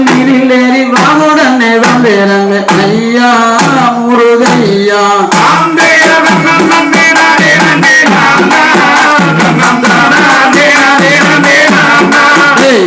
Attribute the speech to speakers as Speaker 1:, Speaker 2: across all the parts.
Speaker 1: நீரிலேறி வாமுடனே வந்திறங்க ஐயா முருகையா ஏய்,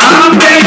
Speaker 1: I'm